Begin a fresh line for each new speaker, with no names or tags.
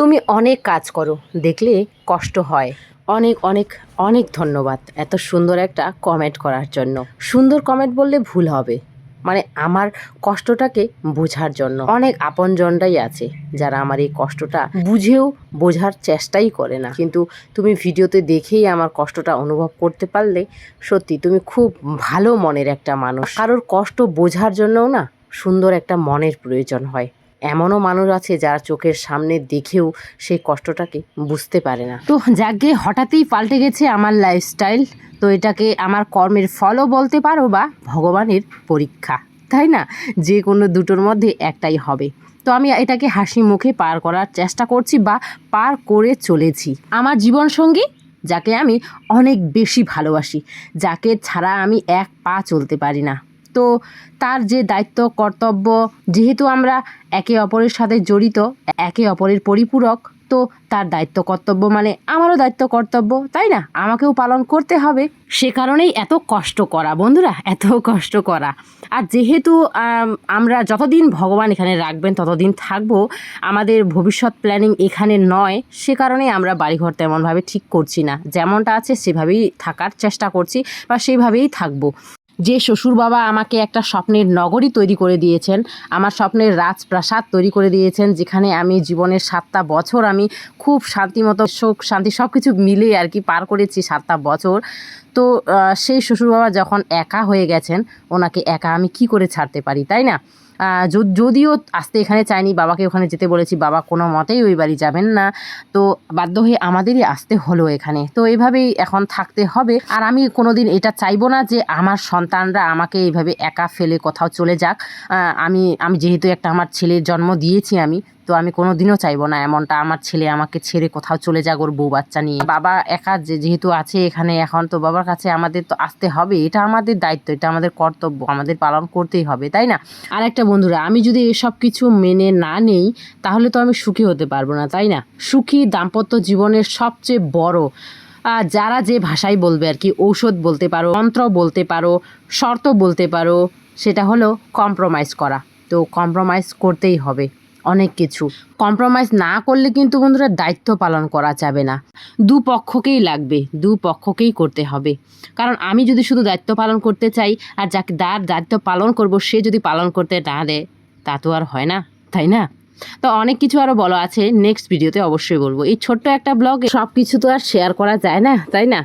তুমি অনেক কাজ করো, দেখলে কষ্ট হয়। অনেক অনেক অনেক ধন্যবাদ এত সুন্দর একটা কমেন্ট করার জন্য। সুন্দর কমেন্ট বললে ভুল হবে মানে আমার কষ্টটাকে বোঝার জন্য। অনেক আপনজনরাই আছে যারা আমার এই কষ্টটা বুঝেও বোঝার চেষ্টাই করে না। কিন্তু তুমি ভিডিওতে দেখেই আমার কষ্টটা অনুভব করতে পারলে সত্যি তুমি খুব ভালো মনের একটা মানুষ। কারোর কষ্ট বোঝার জন্যও না সুন্দর একটা মনের প্রয়োজন হয়। এমনও মানুষ আছে যারা চোখের সামনে দেখেও সেই কষ্টটাকে বুঝতে পারে না। তো যাকে হঠাৎই পাল্টে গেছে আমার লাইফস্টাইল তো এটাকে আমার কর্মের ফলও বলতে পারো বা ভগবানের পরীক্ষা, তাই না? যে কোনো দুটোর মধ্যে একটাই হবে। তো আমি এটাকে হাসি মুখে পার করার চেষ্টা করছি বা পার করে চলেছি। আমার জীবনসঙ্গী, যাকে আমি অনেক বেশি ভালোবাসি, যাকে ছাড়া আমি এক পা চলতে পারি না। তো তার যে দায়িত্ব, কর্তব্য, যেহেতু আমরা একে অপরের সাথে জড়িত, একে অপরের পরিপূরক, তো তার দায়িত্ব কর্তব্য মানে আমারও দায়িত্ব কর্তব্য, তাই না? আমাকেও পালন করতে হবে। সে কারণেই এত কষ্ট করা, বন্ধুরা, এত কষ্ট করা। আর যেহেতু আমরা যতদিন ভগবান এখানে রাখবেন, ততদিন থাকব, আমাদের ভবিষ্যৎ প্ল্যানিং এখানে নয়, সে কারণে আমরা বাড়িঘর তেমনভাবে ঠিক করছি না। যেমনটা আছে, সেভাবেই থাকার চেষ্টা করছি বা সেইভাবেই থাকব। যে শ্বশুর বাবা আমাকে একটা স্বপ্নের নগরী তৈরি করে দিয়েছেন, আমার স্বপ্নের রাজপ্রাসাদ তৈরি করে দিয়েছেন, যেখানে আমি জীবনের সাতটা বছর আমি খুব শান্তিমতো সুখ, শান্তি সব কিছু মিলে আর কি পার করেছি সাতটা বছর। তো সেই শ্বশুর বাবা যখন একা হয়ে গেছেন, ওনাকে একা আমি কি করে ছাড়তে পারি, তাই না? যদিও আসতে এখানে চাইনি, বাবাকে ওখানে যেতে বলেছি, বাবা কোনো মতেই ওই বাড়ি যাবেন না। তো বাধ্য হয়ে আমাদেরই আসতে হলো এখানে। তো এইভাবেই এখন থাকতে হবে। আর আমি কোনোদিন এটা চাইব না যে আমার সন্তানরা আমাকে এইভাবে একা ফেলে কোথাও চলে যাক। আমি আমি যেহেতু একটা আমার ছেলের জন্ম দিয়েছি আমি তো আমি কোনো দিনও চাইব না এমনটা। আমার ছেলে আমাকে ছেড়ে কোথাও চলে যাক ওর বউ বাচ্চা নিয়ে। বাবা একা যেহেতু আছে এখানে এখন, তো বাবার কাছে আমাদের তো আসতে হবে। এটা আমাদের দায়িত্ব, এটা আমাদের কর্তব্য। আমাদের পালন করতেই হবে, তাই না? আর একটা বন্ধুরা, আমি যদি এসব কিছু মেনে না নেই, তাহলে তো আমি সুখী হতে পারব না, তাই না? সুখী দাম্পত্য জীবনের সবচেয়ে বড় যারা যে ভাষায় বলবে আর কি, ঔষধ বলতে পারো, মন্ত্র বলতে পারো, শর্ত বলতে পারো, সেটা হলো কম্প্রোমাইজ করা। তো কম্প্রোমাইজ করতেই হবে। অনেক কিছু। কম্প্রোমাইজ না করলে কিন্তু বন্ধুরা দায়িত্ব পালন করা যাবে না। দু পক্ষকেই লাগবে, দু পক্ষকেই করতে হবে। কারণ আমি যদি শুধু দায়িত্ব পালন করতে চাই, আর যাকে যার দায়িত্ব পালন করব, সে যদি পালন করতে না দেয় তা তো আর হয় না, তাই না? তো অনেক কিছু আরও বলা আছে নেক্সট ভিডিওতে অবশ্যই বলব। এই ছোট্ট একটা ব্লগে সব কিছু তো আর শেয়ার করা যায় না, তাই না?